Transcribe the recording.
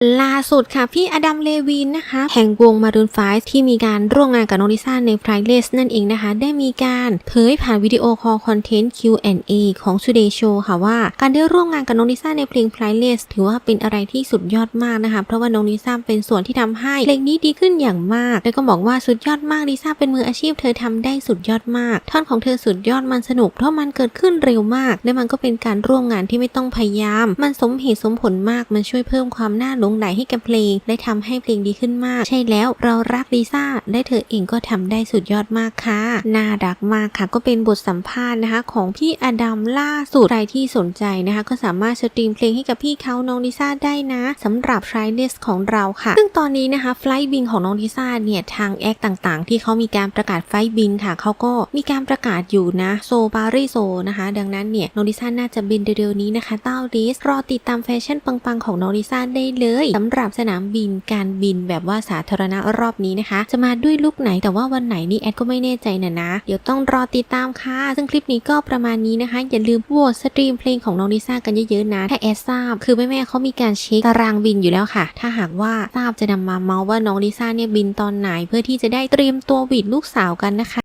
la ล่าสุดค่ะพี่อดัมเลวินนะคะ แห่งวงมารูนไฟที่มีการร่วมงานกับน้องลิซ่าใน p r i l e s นั่นเองนะคะ ได้มีการเผยผ่านวิดีโอคอลคอนเทนต์ Q&A ของ Today Show ค่ะว่า การได้ร่วมงานกับน้องลิซ่าในเพลง p r i l e s ถือว่าเป็นอะไรที่สุดยอดมากนะคะ เพราะว่าน้องลิซ่าเป็นส่วนที่ทำให้เพลงนี้ดีขึ้นอย่างมาก แล้วก็บอกว่าสุดยอดมากลิซ่าเป็นมืออาชีพเธอทำได้สุดยอดมาก ท่อนของเธอสุดยอดมันสนุกเพราะมันเกิดขึ้นเร็วมาก และมันก็เป็นการร่วมงานที่ไม่ต้องพยายาม มันสมเหตุสมผลมากมันช่วยเพิ่มความน่าหลงใหลให้กับเพลงและทำให้เพลงดีขึ้นมาก ใช่แล้วเรารักลิซ่าและเธอเองก็ทำได้สุดยอดมากค่ะ น่ารักมากค่ะ ก็เป็นบทสัมภาษณ์นะคะ ของพี่อดัมล่าสุดใครที่สนใจนะคะ ก็สามารถสตรีมเพลงให้กับพี่เขาน้องลิซ่าได้นะสำหรับ f r i d a y ของเราค่ะ ซึ่งตอนนี้นะคะไฟล์บินของน้องลิซ่าเนี่ยทางแอคต่างๆ ที่เขามีการประกาศไฟล์บินค่ะเขาก็มีการประกาศอยู่นะโซปารีโซนะคะ ดังนั้นเนี่ยน้องลิซ่าน่าจะบินเร็วๆนี้นะคะเต้าลิสรอติดตามแฟชั่นปังๆของน้องลิซ่าได้เลยสำหรับสนามบินการบินแบบว่าสาธารณะรอบนี้นะคะ จะมาด้วยลุกไหนแต่ว่าวันไหนนี่แอดก็ไม่แน่ใจนะนะ เดี๋ยวต้องรอติดตามค่ะ ซึ่งคลิปนี้ก็ประมาณนี้นะคะ อย่าลืมโหวตสตรีมเพลงของน้องลิซ่ากันเยอะๆนะ ถ้าแอดทราบ คือแม่ๆเขามีการเช็คตารางบินอยู่แล้วค่ะ ถ้าหากว่าทราบจะนำมาเมาส์ว่าน้องลิซ่าเนี่ยบินตอนไหน เพื่อที่จะได้เตรียมตัวหวีดลูกสาวกันนะคะ